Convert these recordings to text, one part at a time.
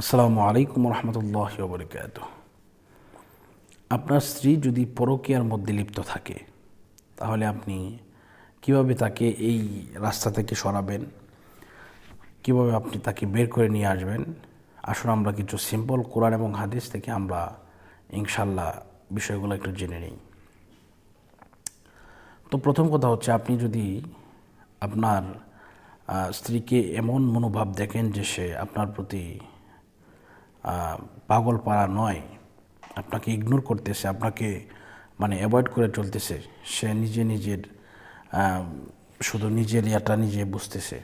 আসসালামু আলাইকুম রহমতুল্লাহ বরকাত আপনার স্ত্রী যদি পরকীয়ার মধ্যে লিপ্ত থাকে, তাহলে আপনি কীভাবে তাকে এই রাস্তা থেকে সরাবেন? কীভাবে আপনি তাকে বের করে নিয়ে আসবেন? আসুন আমরা কিছু সিম্পল কোরআন এবং হাদিস থেকে আমরা ইনশাল্লাহ বিষয়গুলো একটু জেনে নিই। তো প্রথম কথা হচ্ছে, আপনি যদি আপনার স্ত্রীকে এমন মনোভাব দেখেন যে সে আপনার প্রতি পাগল পাড়া নয়। আপনাকে ইগনোর করতেছে, আপনাকে মানে অ্যাভয়েড করে চলতেছে। সে নিজে নিজের শুধু নিজের ইয়াটা নিজে বুঝতেছে।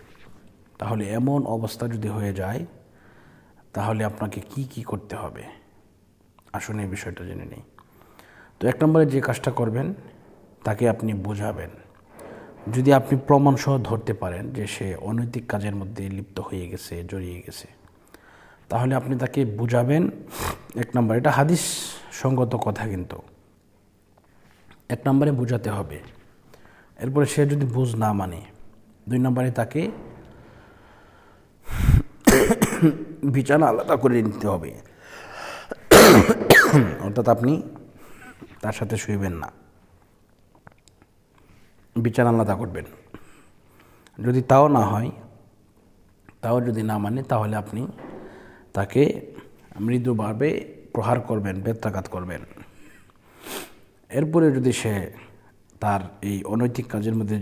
তাহলে এমন অবস্থা যদি হয়ে যায়, তাহলে আপনাকে কি কি করতে হবে? আসুন এই বিষয়টা জেনে নিই। তো এক নম্বরে যে কাজটা করবেন, তাকে আপনি বোঝাবেন। যদি আপনি প্রমাণসহ ধরতে পারেন যে সে অনৈতিক কাজের মধ্যে লিপ্ত হয়ে গেছে, জড়িয়ে গেছে তাহলে আপনি তাকে বুঝাবেন। এক নম্বর, এটা হাদিস সঙ্গত কথা কিন্তু। এক নম্বরে বোঝাতে হবে। এরপরে সে যদি বুঝ না মানে দুই নম্বরে তাকে বিছানা আলাদা করে নিতে হবে। অর্থাৎ আপনি তার সাথে শুইবেন না। বিছানা আলাদা করবেন। যদি তাও না হয়, তাও যদি না মানে তাহলে আপনি তাকে মৃদুভাবে প্রহার করবেন, বেত্রাঘাত করবেন। এরপরে যদি সে তার এই অনৈতিক কাজের মধ্যে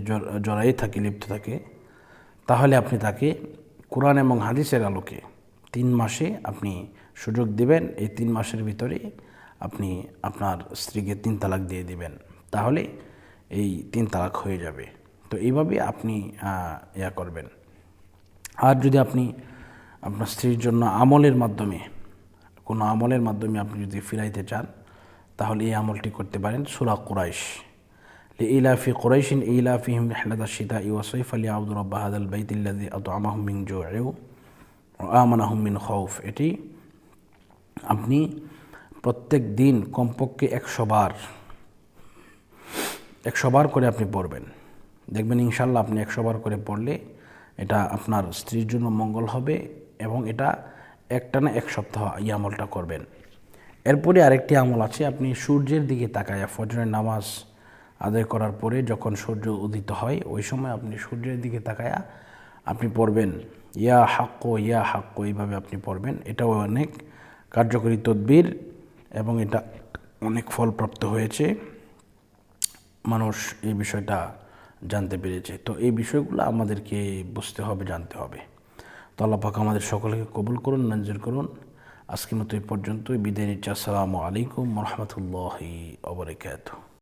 জড়াই থাকে, লিপ্ত থাকে, তাহলে আপনি তাকে কোরআন এবং হাদিসের আলোকে তিন মাসে আপনি সুযোগ দিবেন। এই তিন মাসের ভিতরে আপনি আপনার স্ত্রীকে তিন তালাক দিয়ে দিবেন। তাহলে এই তিন তালাক হয়ে যাবে। তো এইভাবে আপনি ইয়া করবেন। আর যদি আপনি আপনার স্ত্রীর জন্য আমলের মাধ্যমে, কোনো আমলের মাধ্যমে আপনি যদি ফিরাইতে চান, তাহলে এই আমলটি করতে পারেন সুরা কুরাইশ। ইলাফি কুরাইশিন ইলাফিহিম রিহলাতা শীতা ইওয়াসৈফ আলী আব্দুর রব্বা হাদাল বাইতিল্লাদি আত আমাহুম মিন জো আমানাহুম মিন খৌফ এটি আপনি প্রত্যেক দিন কমপক্ষে একশো বার একশো বার করে আপনি পড়বেন। দেখবেন ইনশাল্লাহ আপনি একশো বার করে পড়লে এটা আপনার স্ত্রীর জন্য মঙ্গল হবে এবং এটা একটা না এক সপ্তাহ এই আমলটা করবেন। এরপরে আরেকটি আমল আছে, আপনি সূর্যের দিকে তাকায় ফজরের নামাজ আদায় করার পরে যখন সূর্য উদিত হয়, ওই সময় আপনি সূর্যের দিকে তাকায়া আপনি পড়বেন। ইয়া হাক্কো ইয়া হাক্কো, এইভাবে আপনি পড়বেন। এটাও অনেক কার্যকরী তদবির এবং এটা অনেক ফলপ্রাপ্ত হয়েছে। মানুষ এই বিষয়টা জানতে পেরেছে। তো এই বিষয়গুলো আমাদেরকে বুঝতে হবে, জানতে হবে। আল্লাহ পাক আমাদের সকলকে কবুল করুন, মঞ্জুর করুন। আজকের মতো এই পর্যন্তই। বিদায় নিচ্ছি। আসসালামু আলাইকুম রহমতুল্লাহি অবরাকাতুহ